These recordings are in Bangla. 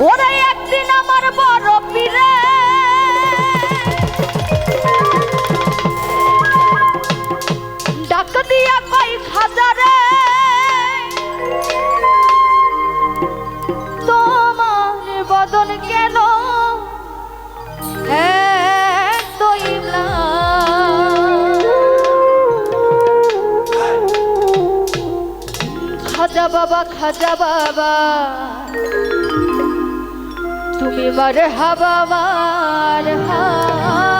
ওরে একদিন আমার বড় পীরে ডাক দিয়া কই খাজারে, তোমার বদন কেন? খাজা বাবা খাজা বাবা তুমি মার হাবা মার হা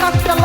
Kaka